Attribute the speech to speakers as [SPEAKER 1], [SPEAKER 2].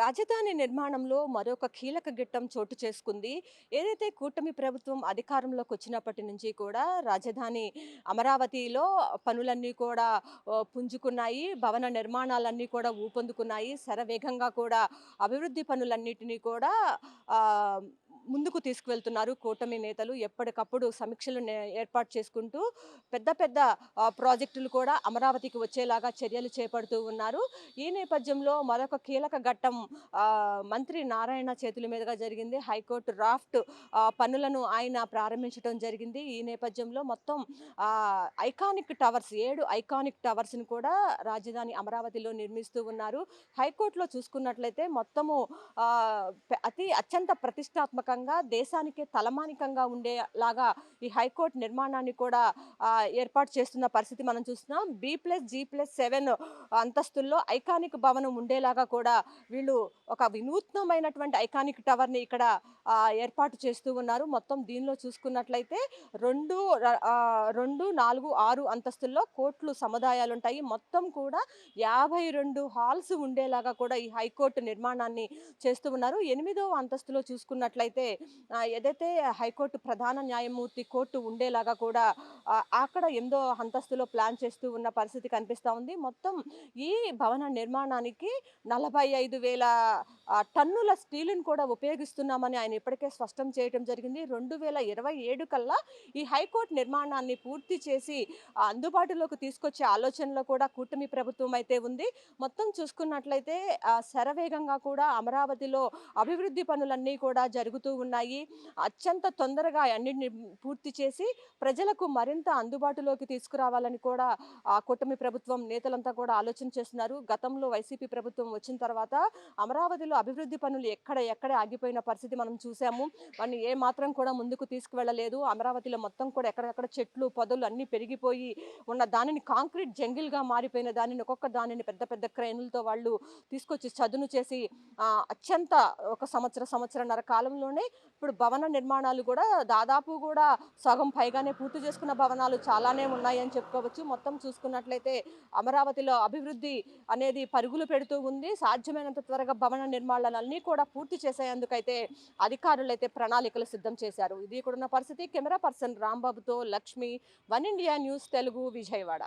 [SPEAKER 1] రాజధాని నిర్మాణంలో మరొక కీలక ఘట్టం చోటు చేసుకుంది. ఏదైతే కూటమి ప్రభుత్వం అధికారంలోకి వచ్చినప్పటి నుంచి కూడా రాజధాని అమరావతిలో పనులన్నీ కూడా పుంజుకున్నాయి. భవన నిర్మాణాలన్నీ కూడా ఊపందుకున్నాయి. శరవేగంగా కూడా అభివృద్ధి పనులన్నిటినీ కూడా ముందుకు తీసుకువెళ్తున్నారు కూటమి నేతలు ఎప్పటికప్పుడు సమీక్షలు ఏర్పాటు చేసుకుంటూ పెద్ద పెద్ద ప్రాజెక్టులు కూడా అమరావతికి వచ్చేలాగా చర్యలు చేపడుతూ ఉన్నారు. ఈ నేపథ్యంలో మరొక కీలక ఘట్టం మంత్రి నారాయణ చేతుల మీదుగా జరిగింది. హైకోర్టు రాఫ్ట్ పనులను ఆయన ప్రారంభించడం జరిగింది. ఈ నేపథ్యంలో మొత్తం ఐకానిక్ టవర్స్ ఏడు ఐకానిక్ టవర్స్ని కూడా రాజధాని అమరావతిలో నిర్మిస్తూ ఉన్నారు. హైకోర్టులో చూసుకున్నట్లయితే మొత్తము అతి అత్యంత ప్రతిష్టాత్మకంగా దేశానికే తలమానికంగా ఉండేలాగా ఈ హైకోర్టు నిర్మాణాన్ని కూడా ఏర్పాటు చేస్తున్న పరిస్థితి మనం చూస్తున్నాం. B plus G plus seven అంతస్తుల్లో iconic భవనం ఉండేలాగా కూడా వీళ్ళు ఒక వినూత్నమైనటువంటి ఐకానిక్ టవర్ని ఇక్కడ ఏర్పాటు చేస్తూ ఉన్నారు. మొత్తం దీనిలో చూసుకున్నట్లయితే రెండు రెండు నాలుగు ఆరు అంతస్తుల్లో కోట్లు సముదాయాలు ఉంటాయి మొత్తం కూడా యాభై రెండు హాల్స్ ఉండేలాగా కూడా ఈ హైకోర్టు నిర్మాణాన్ని చేస్తూ ఉన్నారు. ఎనిమిదవ అంతస్తులో చూసుకున్నట్లయితే ఏదైతే హైకోర్టు ప్రధాన న్యాయమూర్తి కోర్టు ఉండేలాగా కూడా అక్కడ ఎందో అంతస్తులో ప్లాన్ చేస్తూ ఉన్న పరిస్థితి కనిపిస్తూ ఉంది. మొత్తం ఈ భవన నిర్మాణానికి నలభై ఐదు వేల టన్నుల స్టీలును కూడా ఉపయోగిస్తున్నామని ఆయన ఇప్పటికే స్పష్టం చేయడం జరిగింది. రెండు వేల ఇరవై ఏడు కల్లా ఈ హైకోర్టు నిర్మాణాన్ని పూర్తి చేసి అందుబాటులోకి తీసుకొచ్చే ఆలోచనలో కూడా కూటమి ప్రభుత్వం అయితే ఉంది. మొత్తం చూసుకున్నట్లయితే శరవేగంగా కూడా అమరావతిలో అభివృద్ధి పనులన్నీ కూడా జరుగుతూ ఉన్నాయి. అత్యంత తొందరగా అన్నింటిని పూర్తి చేసి ప్రజలకు మరింత అందుబాటులోకి తీసుకురావాలని కూడా ఆ కూటమి ప్రభుత్వం నేతలంతా కూడా ఆలోచన చేస్తున్నారు. గతంలో వైసీపీ ప్రభుత్వం వచ్చిన తర్వాత అమరావతిలో అభివృద్ధి పనులు ఎక్కడ ఎక్కడ ఆగిపోయిన పరిస్థితి మనం చూసాము. వాటిని ఏ మాత్రం కూడా ముందుకు తీసుకువెళ్ళలేదు. అమరావతిలో మొత్తం కూడా ఎక్కడెక్కడ చెట్లు పొదలు అన్నీ పెరిగిపోయి ఉన్న దానిని కాంక్రీట్ జంగిల్గా మారిపోయిన దానిని ఒక్కొక్క దానిని పెద్ద పెద్ద క్రేన్లతో వాళ్ళు తీసుకొచ్చి చదును చేసి అత్యంత ఒక సంవత్సర సంవత్సరన్నర కాలంలోనే ఇప్పుడు భవన నిర్మాణాలు కూడా దాదాపు కూడా సగం పైగానే పూర్తి చేసుకున్న భవనాలు చాలానే ఉన్నాయని చెప్పుకోవచ్చు. మొత్తం చూసుకున్నట్లయితే అమరావతిలో అభివృద్ధి అనేది పరుగులు పెడుతూ ఉంది. సాధ్యమైనంత త్వరగా భవన నిర్మాణాలన్నీ కూడా పూర్తి చేసేందుకైతే అధికారులు అయితే ప్రణాళికలు సిద్ధం చేశారు. ఇది కూడా ఉన్న పరిస్థితి. Camera person రాంబాబుతో Lakshmi. One India news Telugu Vijayawada.